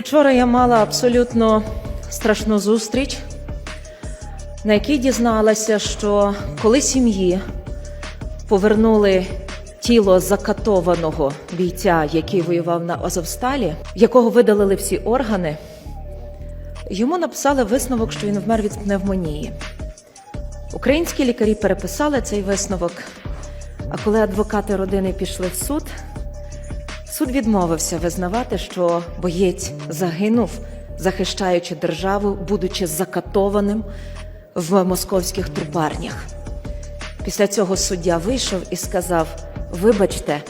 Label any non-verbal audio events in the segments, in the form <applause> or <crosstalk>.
Учора я мала абсолютно страшну зустріч, на якій дізналася, що коли сім'ї повернули тіло закатованого бійця, який воював на Азовсталі, якого видалили всі органи, йому написали висновок, що він вмер від пневмонії. Українські лікарі переписали цей висновок. А коли адвокати родини пішли в суд, суд відмовився визнавати, що боєць загинув, захищаючи державу, будучи закатованим в московських трупарнях. Після цього суддя вийшов і сказав: Вибачте,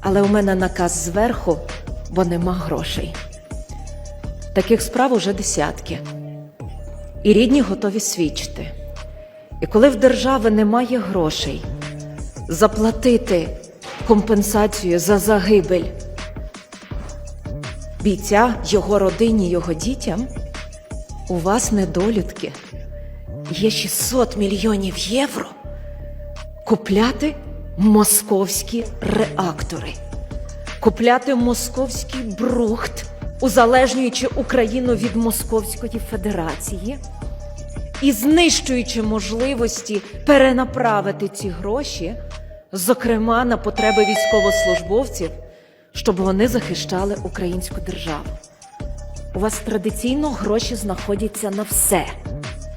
але у мене наказ зверху, бо нема грошей. Таких справ уже десятки. І рідні готові свідчити. І коли в держави немає грошей заплатити компенсацію за загибель. Бійця, його родині, його дітям, у вас недолюдки. Є 600 мільйонів євро. Купляти московські реактори, купляти московський брухт, узалежнюючи Україну від Московської Федерації. І знищуючи можливості перенаправити ці гроші, зокрема на потреби військовослужбовців, щоб вони захищали українську державу. У вас традиційно гроші знаходяться на все.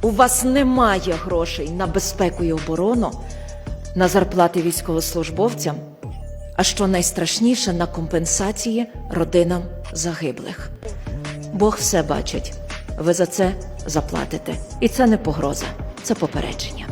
У вас немає грошей на безпеку і оборону, на зарплати військовослужбовцям, а що найстрашніше на компенсації родинам загиблих. Бог все бачить. Ви за це заплатите. І це не погроза, це попередження.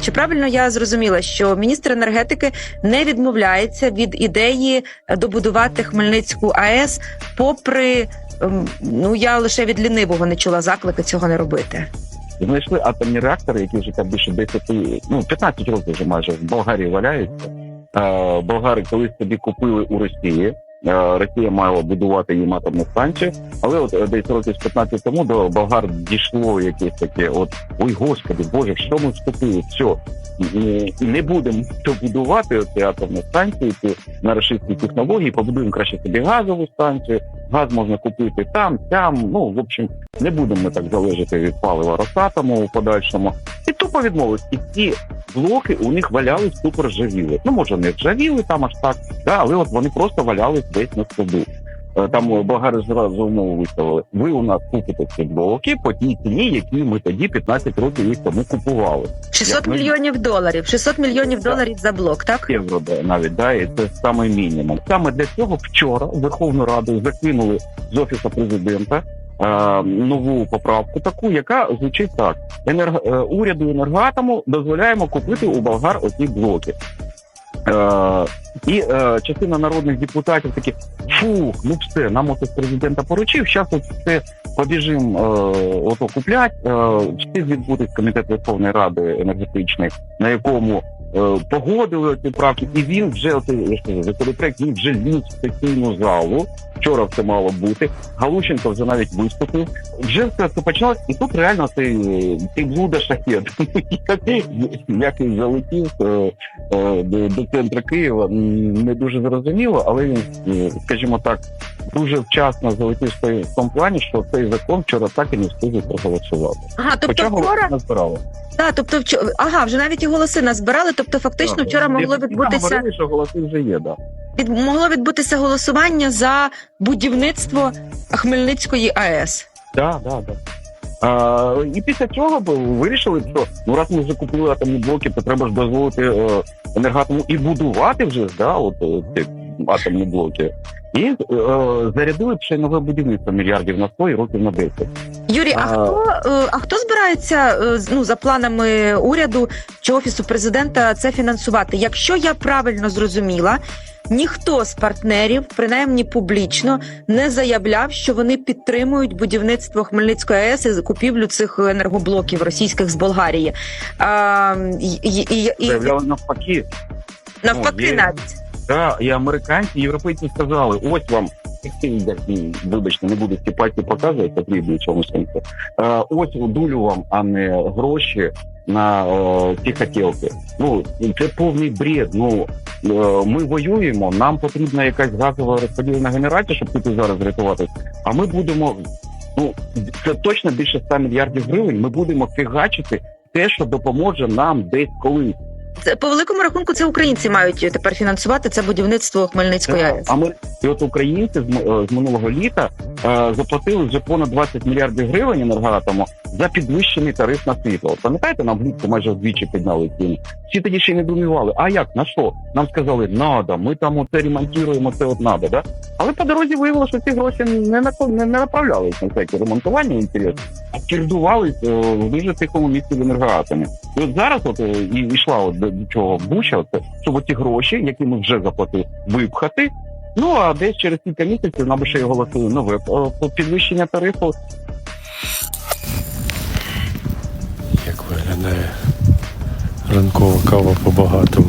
Чи правильно я зрозуміла, що міністр енергетики не відмовляється від ідеї добудувати Хмельницьку АЕС, попри ем, ну я лише від лінивого не чула заклики цього не робити. Знайшли атомні реактори, які вже там більше 10, ну 15 років вже майже в Болгарії валяються. Е, болгари колись собі купили у Росії. Е, Росія мала будувати їм атомну станцію, але от е, десь років 15 тому до болгар дійшло якесь таке: от ой, господи, боже, що ми вступили? Все, не будемо будувати оці атомні станції, ці на російські технології, побудуємо краще собі газову станцію. Газ можна купити там, там. Ну в общем, не будемо ми так залежати від палива Росатому у подальшому. І тупо відмовились. І ці блоки у них валялись тупо ржавіли. Ну може не ржавіли там аж так, да, але от вони просто валялись десь на складу. Е, Там е, зразу умову виставили. Ви у нас купите ці блоки по тій ціні, які ми тоді 15 років їх тому купували. 600 Як ми- мільйонів доларів. 600 мільйонів Так. доларів за блок, так? євро да, навіть да, і це саме мінімум. Саме для цього вчора Верховну Раду закинули з офісу президента. Е, Нову поправку, таку, яка звучить так: Енерго е, уряду енергоатому дозволяємо купити у болгар оці блоки. Е, і е, частина народних депутатів такі фух, ну все, нам офіс президента поручив. Зараз все побіжимо е, ото куплять. Е, встиг відбутись комітет Верховної Ради енергетичний, на якому е, погодили ці правки, і він вже оцей я ж законопроект він вже ліз в сесійну залу. Вчора це мало бути. Галущенко вже навіть виступив. Вже все це почалось, і тут реально цей, цей блуда шахет, <laughs> який який залетів е, до, до центру Києва. Не дуже зрозуміло, але він, е, скажімо так, дуже вчасно залетів в тому плані, що цей закон вчора так і не встиг проголосувати. Ага, тобто Хоча вчора назбирали. так, тобто вчора, ага, вже навіть і голоси назбирали. Тобто, фактично, Так, вчора могло відбутися говорили, що голоси вже є, да. Від могло відбутися голосування за будівництво Хмельницької АЕС. Да, да, да. А, і після цього вирішили, що ну раз ми вже купили атомні блоки, то треба ж дозволити е, енергатому і будувати вже да, от е, ці атомні блоки. І е, зарядили ще нове будівництво мільярдів на 100 і років на 10. Юрій, а А- хто е, а хто збирається е, ну за планами уряду чи офісу президента це фінансувати? Якщо я правильно зрозуміла, ніхто з партнерів, принаймні публічно, не заявляв, що вони підтримують будівництво Хмельницької АЕС і купівлю цих енергоблоків російських з Болгарії. А, і, і, і, Заявляли навпаки. навпаки, Ну, є- навіть Да, і американці, і європейці сказали, ось вам. Вибачте, не буду ці пальці показувати, потрібно в цьому сенсі. Ось дулю вам, а не гроші. На о, ці хотілки. Ну це повний бред. Ну е, ми воюємо. Нам потрібна якась газова розподільна генерація, щоб тут зараз рятуватись. А ми будемо. Ну це точно більше 100 мільярдів гривень. Ми будемо фігачити те, що допоможе нам десь колись. Це по великому рахунку це українці мають тепер фінансувати це будівництво Хмельницької АЕС. А ми і от українці з, е, з минулого літа е, заплатили вже понад 20 мільярдів гривень енергоатому за підвищений тариф на світло. Пам'ятаєте, нам влітку майже вдвічі підняли ціни. Всі тоді ще не думали, а як на що? Нам сказали, надо, ми там оце ремонтуємо, це от надо, да? Але по дорозі виявилося, що ці гроші не на не, не направлялись на всякі ремонтування інтерес, а кердувались е, в дуже тихому місці в енергоатомі. І от зараз от е, і йшла от до, до чого буча, от, щоб ті гроші, які ми вже заплатили, випхати. Ну а десь через кілька місяців нам ще й оголосили нове е, підвищення тарифу. Як виглядає ранкова кава по багатому.